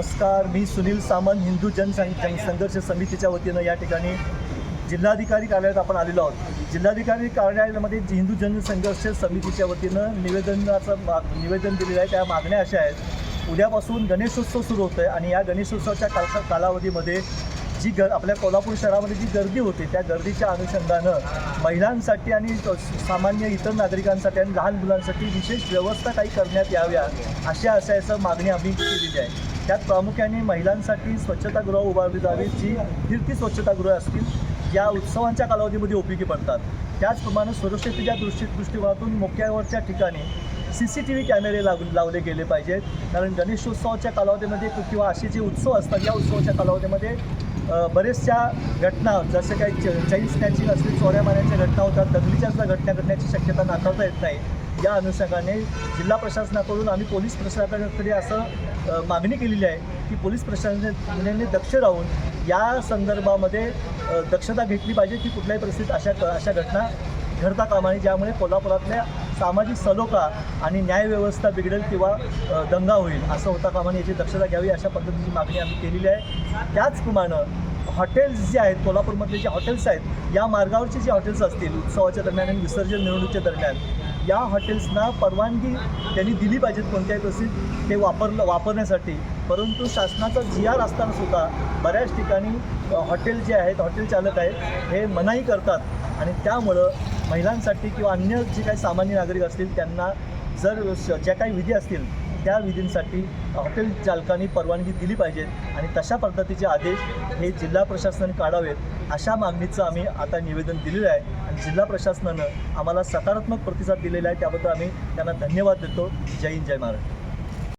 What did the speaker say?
नमस्कार मी सुनील सामंत हिंदू जन संघर्ष समितीच्या वतीनं या ठिकाणी जिल्हाधिकारी कार्यालयात आपण आलेलो आहोत. जिल्हाधिकारी कार्यालयामध्ये हिंदू जनसंघर्ष समितीच्या वतीनं निवेदनाचं मा निवेदन दिलेलं आहे. त्या मागण्या अशा आहेत. उद्यापासून गणेशोत्सव सुरू होतो आहे आणि या गणेशोत्सवाच्या काल कालावधीमध्ये जी ग आपल्या कोल्हापूर शहरामध्ये जी गर्दी होते त्या गर्दीच्या अनुषंगानं महिलांसाठी आणि सामान्य इतर नागरिकांसाठी आणि लहान मुलांसाठी विशेष व्यवस्था काही करण्यात याव्या अशा असायचं मागणी आम्ही केलेली आहे. त्यात प्रामुख्याने महिलांसाठी स्वच्छतागृह उभारली जावी जी फिरती स्वच्छतागृह असतील या उत्सवांच्या कालावधीमध्ये उपयोगी पडतात. त्याचप्रमाणे सुरक्षिततेच्या दृष्टी दृष्टिकोनातून मुख्यावरच्या ठिकाणी सी सी टी व्ही कॅमेरे लाव लावले गेले पाहिजेत. कारण गणेशोत्सवाच्या कालावधीमध्ये किंवा असे जे उत्सव असतात या उत्सवाच्या कालावधीमध्ये बरेचशा घटना जसं काही च चैन स्नॅचिंग असतील चोऱ्या मारण्याच्या घटना होतात दगलीच्या सुद्धा घटना घडण्याची शक्यता नाकारता येत नाही. या अनुषंगाने जिल्हा प्रशासनाकडून आम्ही पोलीस प्रशासनाकडे असं मागणी केलेली आहे की पोलीस प्रशासनाने दक्ष राहून या संदर्भामध्ये दक्षता घेतली पाहिजे की कुठल्याही परिस्थितीत अशा अशा घटना घडता कामा नये ज्यामुळे कोल्हापुरातल्या सामाजिक सलोखा आणि न्यायव्यवस्था बिघडेल किंवा दंगा होईल असं होता कामा नये याची दक्षता घ्यावी अशा पद्धतीची मागणी आम्ही केलेली आहे. त्याचप्रमाणे हॉटेल्स जे आहेत कोल्हापूरमधले जे हॉटेल्स आहेत या मार्गावरचे जे हॉटेल्स असतील उत्सवाच्या दरम्यान आणि विसर्जन मिरवणुकीच्या दरम्यान या हॉटेल्सना परवानगी त्यांनी दिली पाहिजेत कोणत्याही परिस्थितीत ते वापरलं वापरण्यासाठी. परंतु शासनाचा जी आर असताना सुद्धा बऱ्याच ठिकाणी हॉटेल जे आहेत हॉटेल चालक आहेत हे मनाई करतात. आणि त्यामुळं महिलांसाठी किंवा अन्य जे काही सामान्य नागरिक असतील त्यांना जर श- ज्या काही विधी असतील त्या विधींसाठी हॉटेल चालकांनी परवानगी दिली पाहिजे आणि तशा पद्धतीचे आदेश हे जिल्हा प्रशासनाने काढावेत अशा मागणीचं आम्ही आता निवेदन दिलेलं आहे. आणि जिल्हा प्रशासनानं आम्हाला सकारात्मक प्रतिसाद दिलेला आहे त्याबद्दल आम्ही त्यांना धन्यवाद देतो. जय हिंद जय महाराष्ट्र.